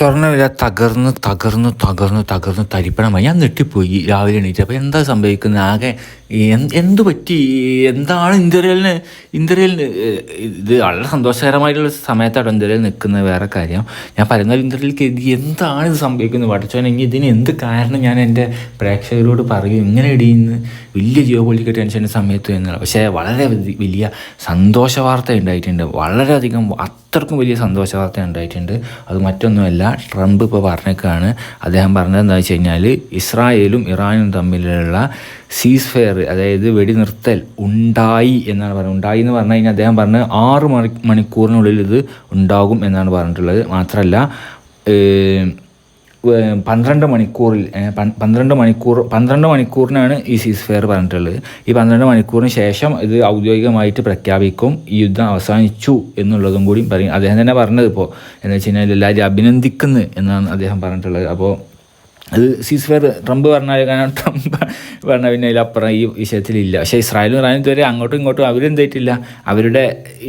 സ്വർണവില തകർന്ന് തകർന്ന് തകർന്ന് തകർന്ന് തരിപ്പണമായി ഞാൻ നെട്ടിപ്പോയി രാവിലെ എണീറ്റ് അപ്പോൾ എന്താ സംഭവിക്കുന്നത് ആകെ എന്ത് പറ്റി? എന്താണ് ഇന്ത്യയിലിന് ഇന്ത്യയിലിന് ഇത് വളരെ സന്തോഷകരമായിട്ടുള്ള സമയത്താണ് ഇന്ത്യയിൽ നിൽക്കുന്നത് വേറെ കാര്യം. ഞാൻ പറയുന്ന ഇന്ത്യയിൽ കരുതി എന്താണ് ഇത് സംഭവിക്കുന്നത്? പഠിച്ചോൻ ഇനി ഇതിന് എന്ത് കാരണം ഞാൻ എന്റെ പ്രേക്ഷകരോട് പറയും? ഇങ്ങനെ ഇടിയുന്നു വലിയ ജിയോ പൊളിറ്റിക്കൽ ടെൻഷന്റെ സമയത്ത് എന്നുള്ള പക്ഷേ വളരെ വലിയ സന്തോഷ വാർത്ത ഉണ്ടായിട്ടുണ്ട്. വളരെയധികം അത്രക്കും വലിയ സന്തോഷ വാർത്ത ഉണ്ടായിട്ടുണ്ട്. അത് മറ്റൊന്നുമല്ല ട്രംപ് ഇപ്പോൾ പറഞ്ഞേക്കാണ്. അദ്ദേഹം പറഞ്ഞത് എന്താ വെച്ച് കഴിഞ്ഞാൽ ഇസ്രായേലും ഇറാനും തമ്മിലുള്ള സീസ് ഫെയർ അതായത് വെടി നിർത്തൽ ഉണ്ടായി എന്നാണ് പറഞ്ഞത്. ഉണ്ടായി എന്ന് പറഞ്ഞു കഴിഞ്ഞാൽ അദ്ദേഹം പറഞ്ഞത് ആറ് മണി മണിക്കൂറിനുള്ളിൽ ഇത് ഉണ്ടാകും എന്നാണ് പറഞ്ഞിട്ടുള്ളത്. മാത്രമല്ല പന്ത്രണ്ട് മണിക്കൂറിൽ പന്ത്രണ്ട് മണിക്കൂർ പന്ത്രണ്ട് മണിക്കൂറിനാണ് ഈ സീസ് ഫെയർ പറഞ്ഞിട്ടുള്ളത്. ഈ പന്ത്രണ്ട് മണിക്കൂറിന് ശേഷം ഇത് ഔദ്യോഗികമായിട്ട് പ്രഖ്യാപിക്കും. ഈ യുദ്ധം അവസാനിച്ചു എന്നുള്ളതും കൂടി പറയും. അദ്ദേഹം തന്നെ പറഞ്ഞത് ഇപ്പോൾ എന്ന് വെച്ച് കഴിഞ്ഞാൽ എല്ലാവരും അഭിനന്ദിക്കുന്നു എന്നാണ് അദ്ദേഹം പറഞ്ഞിട്ടുള്ളത്. അപ്പോൾ അത് സീസ് ഫയർ ട്രംപ് പറഞ്ഞാൽ കാരണം ട്രംപ് പറഞ്ഞ പിന്നെ അതിലപ്പുറം ഈ വിഷയത്തിലില്ല. പക്ഷേ ഇസ്രായേലും ഇറാനും ഇതുവരെ അങ്ങോട്ടും ഇങ്ങോട്ടും അവരെന്തായിട്ടില്ല? അവരുടെ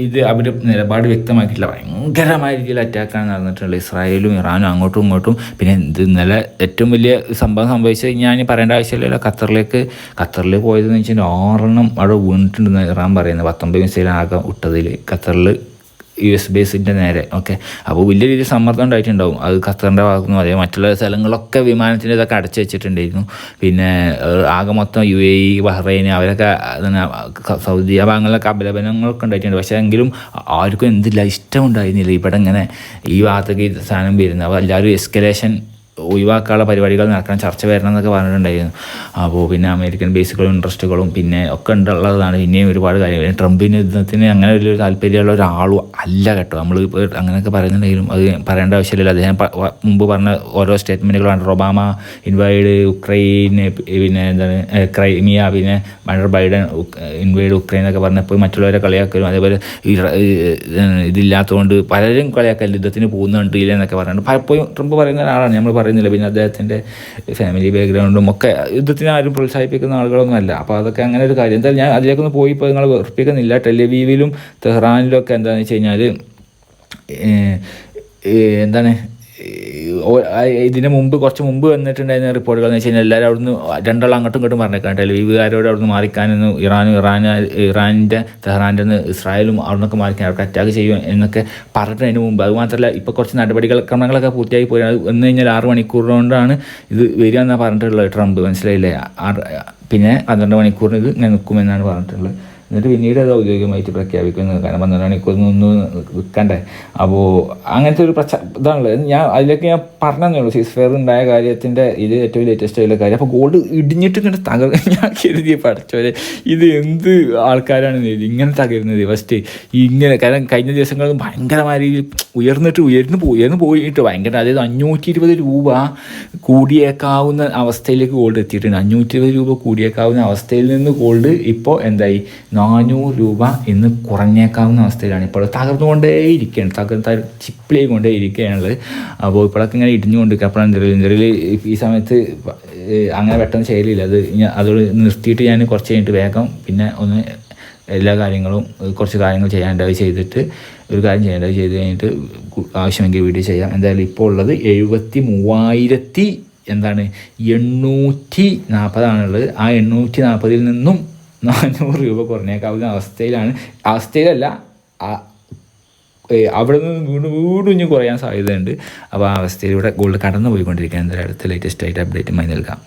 ഇത് അവർ നിലപാട് വ്യക്തമാക്കിയിട്ടില്ല. ഭയങ്കരമായ രീതിയിൽ അറ്റാക്കാണ് നടന്നിട്ടുള്ളത്. ഇസ്രായേലും ഇറാനും അങ്ങോട്ടും ഇങ്ങോട്ടും. പിന്നെ ഇത് ഇന്നലെ ഏറ്റവും വലിയ സംഭവം സംഭവിച്ചത് ഞാൻ പറയേണ്ട ആവശ്യമില്ലല്ലോ. ഖത്തറിലേക്ക് ഖത്തറിൽ പോയതെന്ന് വെച്ചാൽ ആറെണ്ണം അവിടെ വീണിട്ടുണ്ടെന്ന് ഇറാൻ പറയുന്നത് പത്തൊമ്പത് മിസൈൽ ആകെ വിട്ടതിൽ ഖത്തറിൽ യു എസ് ബേസിന്റെ നേരെ ഓക്കെ അപ്പോൾ വലിയ രീതിയിൽ സമ്മർദ്ദം ഉണ്ടായിട്ടുണ്ടാവും. അത് ഖത്തറിന്റെ ഭാഗത്തുനിന്ന് അതേ മറ്റുള്ള സ്ഥലങ്ങളൊക്കെ വിമാനത്തിന്റെ ഇതൊക്കെ അടച്ചു വെച്ചിട്ടുണ്ടായിരുന്നു. പിന്നെ ആകെ മൊത്തം യു എ ഇ ബഹ്റൈൻ അവരൊക്കെ സൗദി ആ ഭാഗങ്ങളിലൊക്കെ അപലപനങ്ങളൊക്കെ ഉണ്ടായിട്ടുണ്ട്. പക്ഷേ എങ്കിലും ആർക്കും എന്തില്ല ഇഷ്ടമുണ്ടായിരുന്നില്ല. ഇവിടെ ഇങ്ങനെ ഈ ഭാഗത്തേക്ക് സാധനം വരുന്നത്. അപ്പോൾ എല്ലാവരും എസ്കലേഷൻ ഒഴിവാക്കാനുള്ള പരിപാടികൾ നടക്കണം ചർച്ച വരണം എന്നൊക്കെ പറഞ്ഞിട്ടുണ്ടായിരുന്നു. അപ്പോൾ പിന്നെ അമേരിക്കൻ ബേസുകളും ഇൻട്രസ്റ്റുകളും പിന്നെ ഒക്കെ ഉണ്ടുള്ളതാണ്. പിന്നെയും ഒരുപാട് കാര്യങ്ങൾ. ട്രംപിന് യുദ്ധത്തിന് അങ്ങനെ വലിയൊരു താല്പര്യമുള്ള ഒരാളും അല്ല കേട്ടോ. നമ്മൾ അങ്ങനെയൊക്കെ പറയുന്നുണ്ടെങ്കിലും അത് പറയേണ്ട ആവശ്യമില്ല അദ്ദേഹം മുമ്പ് പറഞ്ഞ ഓരോ സ്റ്റേറ്റ്മെന്റുകളാണ് ഒബാമ ഇൻവൈഡ് ഉക്രൈൻ പിന്നെ എന്താണ് ക്രൈമിയ പിന്നെ മണ്ടർ ബൈഡൻ ഇൻവൈഡ് ഉക്രൈൻ എന്നൊക്കെ പറഞ്ഞപ്പോൾ മറ്റുള്ളവരെ കളിയാക്കലും. അതേപോലെ ഇതില്ലാത്തതുകൊണ്ട് പലരും കളിയാക്കൽ യുദ്ധത്തിന് പോകുന്നുണ്ട് ഇല്ല എന്നൊക്കെ പറയുന്നുണ്ട് പലപ്പോഴും ട്രംപ് പറയുന്ന ഒരാളാണ്. നമ്മൾ പറയുന്നില്ല പിന്നെ അദ്ദേഹത്തിന്റെ ഫാമിലി ബാക്ക്ഗ്രൗണ്ടും ഒക്കെ യുദ്ധത്തിന് ആരും പ്രോത്സാഹിപ്പിക്കുന്ന ആളുകളൊന്നുമല്ല. അപ്പോൾ അതൊക്കെ അങ്ങനെ ഒരു കാര്യം. എന്തായാലും ഞാൻ അതിലേക്കൊന്ന് പോയി ഇപ്പോൾ നിങ്ങൾ വെറുപ്പിക്കുന്നില്ല. ടെലിവീവിലും തെഹ്റാനിലും ഒക്കെ എന്താണെന്ന് വെച്ച് കഴിഞ്ഞാൽ എന്താണ് ഇതിന് മുമ്പ് കുറച്ച് മുമ്പ് വന്നിട്ടുണ്ടായിരുന്ന റിപ്പോർട്ടുകൾ എന്ന് വെച്ച് കഴിഞ്ഞാൽ എല്ലാവരും അവിടുന്ന് രണ്ടാളും അങ്ങോട്ടും ഇങ്ങോട്ടും പറഞ്ഞേക്കാം ലീവുകാരോട് അവിടുന്ന് മാറിക്കാനെന്ന് ഇറാനും ഇറാൻ ഇറാനിന്റെ തെഹ്റാന്റെ നിന്ന് ഇസ്രായേലും അവിടുന്നൊക്കെ മാറിക്കാൻ അവർക്ക് അറ്റാക്ക് ചെയ്യും എന്നൊക്കെ പറഞ്ഞതിന് മുമ്പ്. അതുമാത്രമല്ല ഇപ്പോൾ കുറച്ച് നടപടികൾ ക്രമങ്ങളൊക്കെ പൂർത്തിയായി പോയി. വന്നു കഴിഞ്ഞാൽ ആറ് മണിക്കൂർ കൊണ്ടാണ് ഇത് വരിക എന്നാണ് പറഞ്ഞിട്ടുള്ളത് ട്രംപ്. മനസ്സിലായില്ലേ? പിന്നെ പന്ത്രണ്ട് മണിക്കൂറിന് ഇത് ഇങ്ങനെ നിൽക്കുമെന്നാണ് പറഞ്ഞിട്ടുള്ളത്. എന്നിട്ട് പിന്നീട് അത് ഔദ്യോഗികമായിട്ട് പ്രഖ്യാപിക്കുന്നത് കാരണം പന്ത്രണ്ട് മണിക്കൂർ നിന്ന് അപ്പോൾ അങ്ങനത്തെ ഒരു പ്രച ഇതാണുള്ളത് ഞാൻ അതിലേക്ക് ഞാൻ പറഞ്ഞതേ ഉള്ളൂ. സീസ് ഫെയർ ഉണ്ടായ കാര്യത്തിന്റെ ഇത് ഏറ്റവും ലേറ്റസ്റ്റ് ആയിട്ടുള്ള കാര്യം. അപ്പോൾ ഗോൾഡ് ഇടിഞ്ഞിട്ട് ഇങ്ങനെ തകർ ഞാൻ കരുതി പഠിച്ചവരെ ഇത് എന്ത് ആൾക്കാരാണ് ഇങ്ങനെ തകരുന്നത് ഫസ്റ്റ് ഇങ്ങനെ കാരണം കഴിഞ്ഞ ദിവസങ്ങളിൽ ഭയങ്കരമായ രീതിയിൽ ഉയർന്നിട്ട് ഉയർന്നു പോയി ഉയർന്നു പോയിട്ട് ഭയങ്കര അതായത് അഞ്ഞൂറ്റി ഇരുപത് രൂപ കൂടിയേക്കാവുന്ന അവസ്ഥയിലേക്ക് ഗോൾഡ് എത്തിയിട്ടുണ്ട്. അഞ്ഞൂറ്റി ഇരുപത് രൂപ കൂടിയേക്കാവുന്ന അവസ്ഥയിൽ നിന്ന് ഗോൾഡ് ഇപ്പോൾ എന്തായി? നാനൂറ് രൂപ ഇന്ന് കുറഞ്ഞേക്കാവുന്ന അവസ്ഥയിലാണ്. ഇപ്പോൾ തകർന്നുകൊണ്ടേ ഇരിക്കുകയാണ് തകർ ചിപ്പിളി കൊണ്ടേ ഇരിക്കുകയാണുള്ളത് അപ്പോൾ ഇപ്പോഴൊക്കെ ഇങ്ങനെ ഇടിഞ്ഞുകൊണ്ട് എന്തെങ്കിലും എന്തെങ്കിലും ഈ സമയത്ത് അങ്ങനെ പെട്ടെന്ന് ചെയ്യലില്ല. അത് അതോട് നിർത്തിയിട്ട് ഞാൻ കുറച്ച് കഴിഞ്ഞിട്ട് വേഗം പിന്നെ ഒന്ന് എല്ലാ കാര്യങ്ങളും കുറച്ച് കാര്യങ്ങൾ ചെയ്യാനുണ്ടായി ചെയ്തിട്ട് ഒരു കാര്യം ചെയ്യേണ്ടത് ചെയ്ത് കഴിഞ്ഞിട്ട് ആവശ്യമെങ്കിൽ വീഡിയോ ചെയ്യാം. എന്തായാലും ഇപ്പോൾ ഉള്ളത് എഴുപത്തി മൂവായിരത്തി എന്താണ് എണ്ണൂറ്റി നാൽപ്പതാണുള്ളത് ആ എണ്ണൂറ്റി നാൽപ്പതിൽ നിന്നും നാനൂറ് രൂപ കുറഞ്ഞേക്കാവുന്ന അവസ്ഥയിലാണ്. അവസ്ഥയിലല്ല അവിടെ നിന്ന് വീണ്ടും വീണ്ടും കുറയാൻ സാധ്യതയുണ്ട്. അപ്പോൾ ആ അവസ്ഥയിലൂടെ ഗോൾഡ് കടന്നു പോയിക്കൊണ്ടിരിക്കുകയാണ് എന്തായാലും അടുത്ത ലേറ്റസ്റ്റ് ആയിട്ട് അപ്ഡേറ്റുമായി നൽകാം